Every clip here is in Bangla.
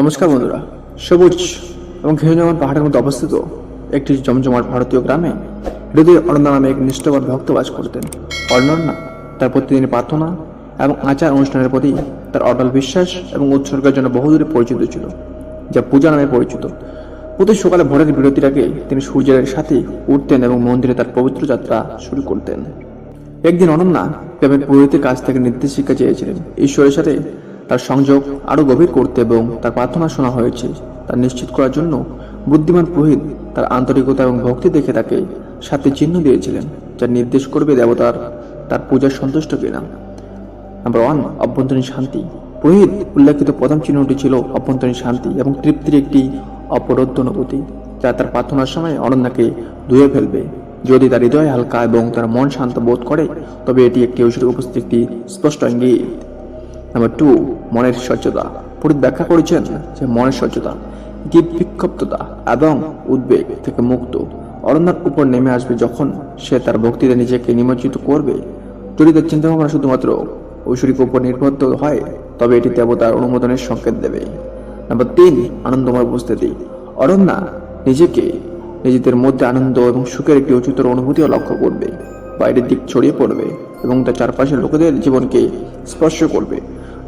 নমস্কার বন্ধুরা, সবুজ এবং ঘেরুজমান পাহাড়ের মধ্যে অবস্থিত একটি জমজমাট ভারতীয় গ্রামে হৃদয় অরণ্য নামে এক নিষ্ঠবান ভক্ত বাস করতেন। অরণ্যা তার প্রতিদিনের প্রার্থনা এবং আচার অনুষ্ঠানের প্রতি তার অটল বিশ্বাস এবং উৎসর্গের জন্য বহুদূরে পরিচিত ছিল, যা পূজা নামে পরিচিত। প্রতি সকালে ভোরের বিরতির আগে তিনি সূর্যের সাথে উঠতেন এবং মন্দিরে তার পবিত্র যাত্রা শুরু করতেন। একদিন অনন্যা প্রেমের পুরোহিতের কাছ থেকে নির্দেশিকা চেয়েছিলেন, ঈশ্বরের সাথে তার সংযোগ আরও গভীর করতে এবং তার প্রার্থনা শোনা হয়েছে। তা নিশ্চিত করার জন্য বুদ্ধিমান পুরোহিত তার আন্তরিকতা এবং ভক্তি দেখে তাকে সাথে চিহ্ন দিয়েছিলেন, যা নির্দেশ করবে দেবতার তার পূজার সন্তুষ্ট কিনা। নাম্বার ওয়ান অভ্যন্তরীণ শান্তি। পুরোহিত উল্লেখিত প্রথম চিহ্নটি ছিল অভ্যন্তরীণ শান্তি এবং তৃপ্তির একটি অপরোধ অনুভূতি, যা তার প্রার্থনার সময় অনন্যাকে ধুয়ে ফেলবে। যদি তার হৃদয় হালকা এবং তার মন শান্ত বোধ করে, তবে এটি একটি ঐশ্বরিক উপস্থিতি স্পষ্ট ইঙ্গিত। নাম্বার টু মনের স্বচ্ছতা। পুরোহিত ব্যাখ্যা করেছেন যে মনের স্বচ্ছতা এটি বিক্ষিপ্ততা এবং উদ্বেগ থেকে মুক্ত। অরণ্যার উপর নেমে আসবে যখন সে তার ভক্তিতে নিজেকে নিমজ্জিত করবে। যদি তার চিন্তাভাবনা শুধুমাত্র ঐশ্বরিক উপর নির্ভর হয়, তবে এটি দেবতার অনুমোদনের সংকেত দেবে। নাম্বার তিন, আনন্দময় উপস্থিতি। অরণ্যা নিজেকে নিজেদের মধ্যে আনন্দ এবং সুখের একটি উচ্চতর অনুভূতিও লক্ষ্য করবে। বাইরের দিক ছড়িয়ে পড়বে এবং তার চারপাশের লোকেদের জীবনকে স্পর্শ করবে।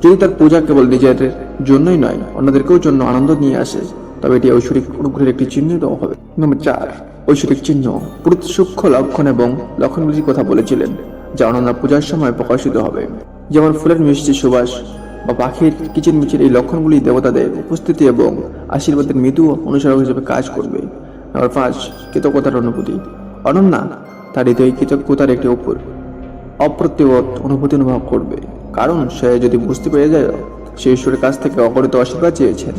যদি তার পূজা কেবল নিজের জন্যই নয়, অন্যদেরকেও জন্য আনন্দ নিয়ে আসে। তবে এটি ঐশ্বরিক অনুগ্রহের একটি চিহ্নিত হবে। নম্বর চার, ঐশ্বরিক চিহ্ন, পুরুত সূক্ষ্ম লক্ষণ এবং লক্ষণগুলির কথা বলেছিলেন, যা অনন্য পূজার সময় প্রকাশিত হবে। যেমন ফুলের মিষ্টি সুবাস বা পাখির কিচিরমিচির এই লক্ষণগুলি দেবতাদের উপস্থিতি এবং আশীর্বাদের মৃদু অনুসরণ হিসেবে কাজ করবে। নাম্বার পাঁচ, কৃতজ্ঞতার অনুভূতি। অনন্যা তার হৃদয় কৃতজ্ঞতার একটি উপর অপ্রতিবত অনুভূতি অনুভব করবে। কারণ সে যদি বুঝতে পেরে যায়, সে ঈশ্বরের কাছ থেকে অগণিত আশীর্বাদ চেয়েছেন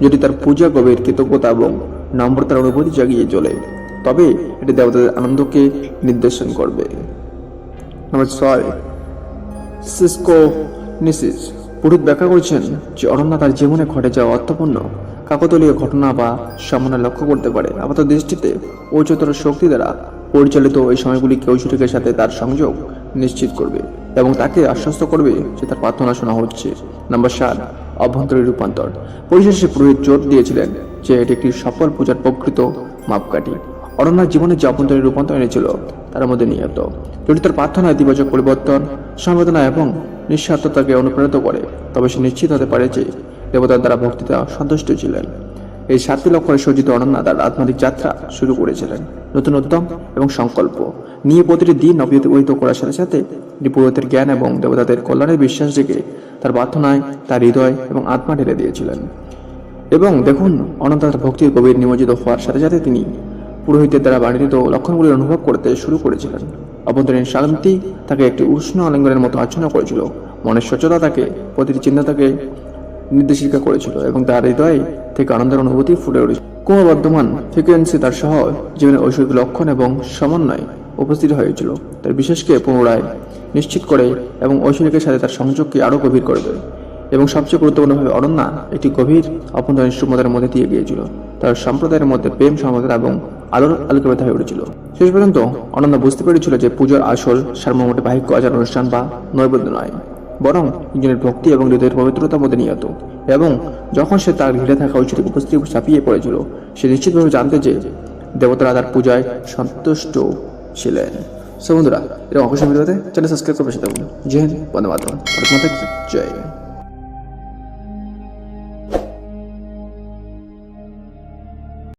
যদি তার পূজা, গভীর কৃতজ্ঞতা এবং নম্রতার অনুভূতি জাগিয়ে চলে, তবে এটি দেবতাদের আনন্দকে নির্দেশন করবে। নম্বর ছয়, সিসকো নিসিস। পুরোহিত ব্যাখ্যা করেছেন যে অরণ্য তার জীবনে ঘটে যাওয়া অর্থপূর্ণ, কাকতলীয় ঘটনা বা সামান্য লক্ষ্য করতে পারে। আপাত দৃষ্টিতে উচ্চতর শক্তি দ্বারা পরিচালিত এই সময়গুলিকে ঐশ্বরিকের সাথে তার সংযোগ নিশ্চিত করবে। এবং তাকে আশ্বস্ত করবে যে তার প্রার্থনা শোনা হচ্ছে। নাম্বার সাত, অভ্যন্তরীণ রূপান্তর। পরিশেষে পুরোহিত জোর দিয়েছিলেন যে এটি একটি সফল পূজার প্রকৃত মাপকাঠি। অরণ্যার জীবনে যে অভ্যন্তরীণ রূপান্তর এনেছিল, তার মধ্যে নিহত। যদি তার প্রার্থনা ইতিবাচক পরিবর্তন, সংবেদনা এবং নিঃস্বার্থতাকে অনুপ্রাণিত করে, তবে সে নিশ্চিত হতে পারে যে দেবতার দ্বারা ভক্তিতে সন্তুষ্ট ছিলেন। এই সাতটি লক্ষণে সজ্জিত অনন্যা তার আধ্যাত্মিক যাত্রা শুরু করেছিলেন। নতুন উদ্যম এবং সংকল্প। নিয়ে প্রতিটি দিন অব্যবহিত করার সাথে সাথে পুরোহিতের জ্ঞান এবং দেবতাদের কল্যাণের বিশ্বাস রেখে তার প্রার্থনায় তার হৃদয় এবং আত্মা ঢেলে দিয়েছিলেন। এবং দেখুন অনন্ত তার ভক্তির গভীর নিমজ্জিত হওয়ার সাথে সাথে তিনি পুরোহিতের দ্বারা বাণিজ্য লক্ষণগুলি অনুভব করতে শুরু করেছিলেন। অভ্যন্তরীণ শান্তি তাকে একটি উষ্ণ আলিঙ্গনের মতো আচ্ছন্ন করেছিল। মনের স্বচ্ছতা তাকে প্রতিটি চিন্তা তাকে নির্দেশিকা করেছিল এবং তার হৃদয়ে থেকে আনন্দের অনুভূতি ফুটে উঠেছিল। ক্রমবর্ধমান ফ্রিকোয়েন্সি তার সহ জীবনের ঐশ্বরিক লক্ষণ এবং সমন্বয় উপস্থিত হয়েছিল। তার বিশেষকে পুনরায় নিশ্চিত করে এবং ঐশ্বরিকের সাথে তার সংযোগকে আরও গভীর করে করবে এবং সবচেয়ে গুরুত্বপূর্ণভাবে অরণ্যা একটি গভীর অভ্যন্তরীণ সুমতার মধ্যে দিয়ে গিয়েছিল। তার সম্প্রদায়ের মধ্যে প্রেম, সমতা এবং আলোর আলোকিত হয়ে উঠেছিল। শেষ পর্যন্ত অনন্যা বুঝতে পেরেছিল যে পুজোর আসল সার্বমোটে বাহিক আচার অনুষ্ঠান বা নৈবেদ্য নয়, বরং একজনের ভক্তি এবং হৃদয়ের পবিত্রতার মধ্যে নিহত। এবং যখন সে তার ঘিরে থাকা ঐশ্বরিক উপস্থিতি চাপিয়ে পড়েছিল, সে নিশ্চিতভাবে জানতে যে দেবতারা তার পূজায় সন্তুষ্ট ছিলেন। সো বন্ধুরা এরকম অবশ্যই ভিডিওতে চ্যানেল সাবস্ক্রাইব করবে সেটা জয় হিন্দ বন্দে মাতরম ভারত মাতা কি জয়